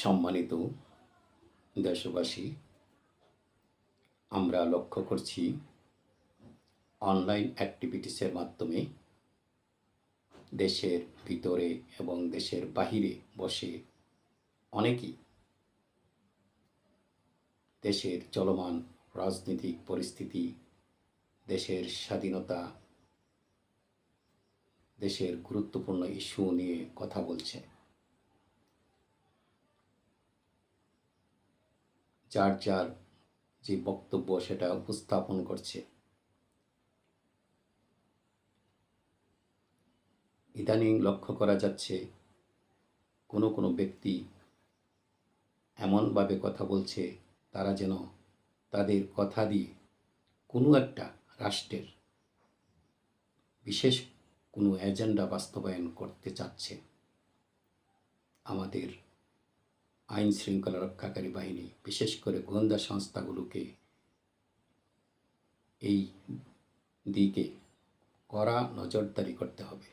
সম্মানিত দেশবাসী, আমরা লক্ষ্য করছি অনলাইন অ্যাক্টিভিটিসের মাধ্যমে দেশের ভিতরে এবং দেশের বাহিরে বসে অনেকেই দেশের চলমান রাজনৈতিক পরিস্থিতি, দেশের স্বাধীনতা, দেশের গুরুত্বপূর্ণ ইস্যু নিয়ে কথা বলছে। যার যার যে বক্তব্য সেটা উপস্থাপন করছে। ইদানিং লক্ষ্য করা যাচ্ছে, কোনো কোনো ব্যক্তি এমনভাবে কথা বলছে, তারা যেন তাদের কথা দিয়ে কোনো একটা রাষ্ট্রের বিশেষ কোনো এজেন্ডা বাস্তবায়ন করতে চাচ্ছে। আমাদের আইন শৃঙ্খলা রক্ষাকারী বাহিনী বিশেষ করে গোয়েন্দা সংস্থাগুলোকে এই দিকে কড়া নজরদারি করতে হবে।